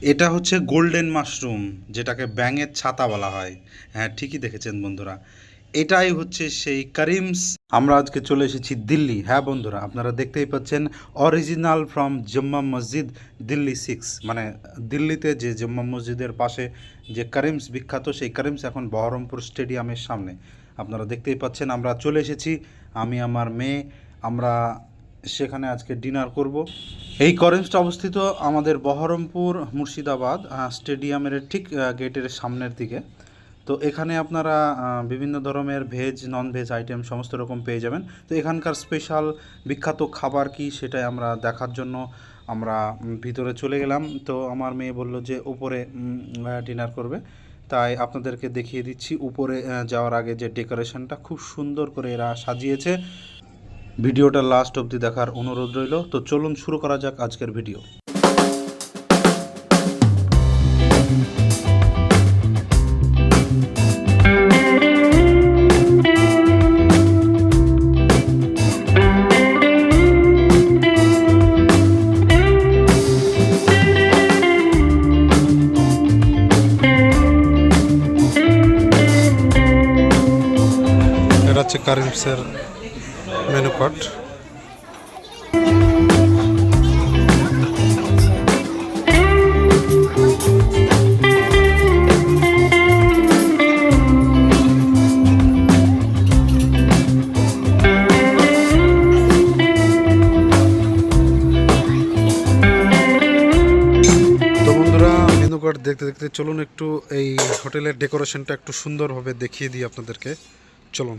এটা হচ্ছে golden mushroom, যেটাকে ব্যাঙের ছাতা বলা হয়। হ্যাঁ ঠিকই দেখেছেন বন্ধুরা। এটাই হচ্ছে সেই করিমস। আমরা আজকে চলে এসেছি দিল্লি। হ্যাঁ বন্ধুরা, আপনারা দেখতেই পাচ্ছেন অরিজিনাল ফ্রম জম্মা মসজিদ দিল্লি সিক্স মানে দিল্লিতে যে জম্মা মসজিদের পাশে যে করিমস বিখ্যাত, সেই করিমস এখন বহরমপুর স্টেডিয়ামের সামনে। আপনারা দেখতেই পাচ্ছেন, আমরা চলে এসেছি। আমি, আমার মেয়ে, আমরা সেখানে আজকে ডিনার করব। এই করেন্সটা অবস্থিত আমাদের বহরমপুর মুর্শিদাবাদ স্টেডিয়ামের ঠিক গেটের সামনের দিকে। তো এখানে আপনারা বিভিন্ন ধরনের ভেজ নন ভেজ আইটেম সমস্ত রকম পেয়ে যাবেন। তো এখানকার স্পেশাল বিখ্যাত খাবার কি সেটাই আমরা দেখার জন্য আমরা ভিতরে চলে গেলাম। তো আমার মেয়ে বলল যে উপরে ডিনার করবে। তাই আপনাদেরকে দেখিয়ে দিচ্ছি উপরে যাওয়ার আগে যে ডেকোরেশনটা খুব সুন্দর করে এরা সাজিয়েছে। ভিডিওটা লাস্ট অবধি দেখার অনুরোধ রইল। তো চলুন শুরু করা যাক আজকের ভিডিও। হচ্ছে তো বন্ধুরা মেনু কার্ড দেখতে দেখতে চলুন একটু এই হোটেলের ডেকোরেশনটা একটু সুন্দরভাবে দেখিয়ে দিই আপনাদেরকে। চলুন।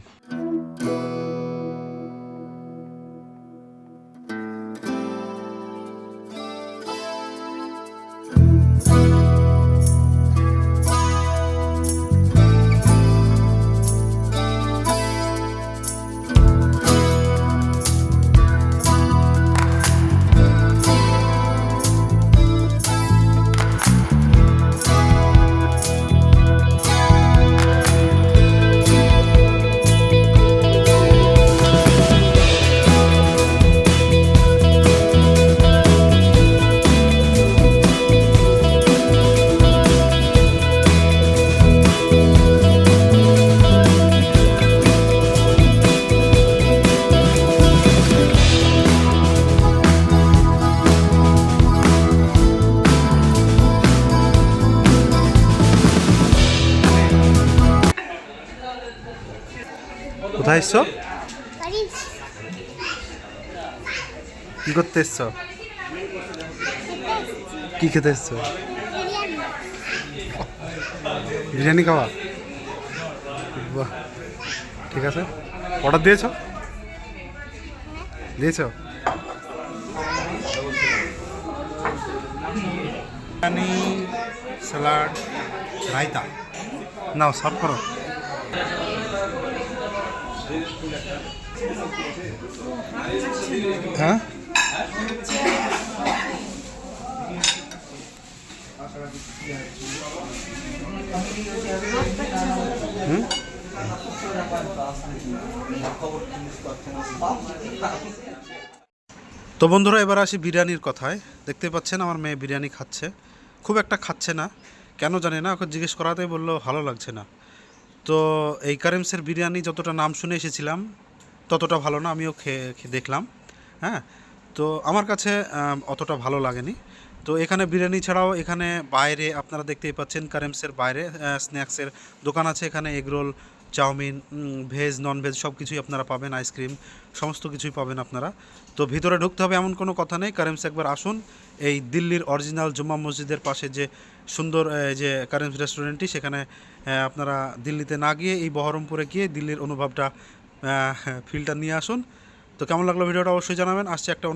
কোথায় এসছো? কি করতে এসছো? কি খেতে এসছো? বিরিয়ানি। বিরিয়ানি খাওয়া? বাহ ঠিক আছে। অর্ডার দিয়েছ? দিয়েছ? বিরিয়ানি স্যালাড রায়তা। নাও সার্ভ করো। হ্যাঁ? তো বন্ধুরা, এবার আসি বিরিয়ানির কথায়। দেখতে পাচ্ছেন আমার মেয়ে বিরিয়ানি খাচ্ছে। খুব একটা খাচ্ছে না। কেন জানি না, ওকে জিজ্ঞেস করাতে বলল, ভালো লাগছে না। তো এই কারেমসের বিরিয়ানি যতটা নাম শুনে এসেছিলাম, ততটা ভালো না, আমিও খেয়ে দেখলাম হ্যাঁ? তো আমার কাছে অতটা ভালো লাগেনি। তো এখানে বিরিয়ানি ছাড়াও এখানে বাইরে আপনারা দেখতেই পাচ্ছেন কারেমসের বাইরে স্ন্যাক্সের দোকান আছে এখানে egg roll chowmein veg non veg সব কিছুই আপনারা পাবেন, আইসক্রিম, সমস্ত কিছুই পাবেন আপনারা। তো ভিতরে ঢুকতে হবে এমন কোনো কথা নেই। কারেমস, একবার আসুন। এই দিল্লির অরিজিনাল জুম্মা মসজিদের পাশে যে সুন্দর যে কারেমস রেস্টুরেন্টটি সেখানে আপনারা দিল্লিতে না গিয়ে এই বহরমপুরে গিয়ে দিল্লির অনুভবটা ফিলটা নিয়ে আসুন। তো কেমন লাগল ভিডিওটা অবশ্যই জানাবেন। আসছে একটা অন্য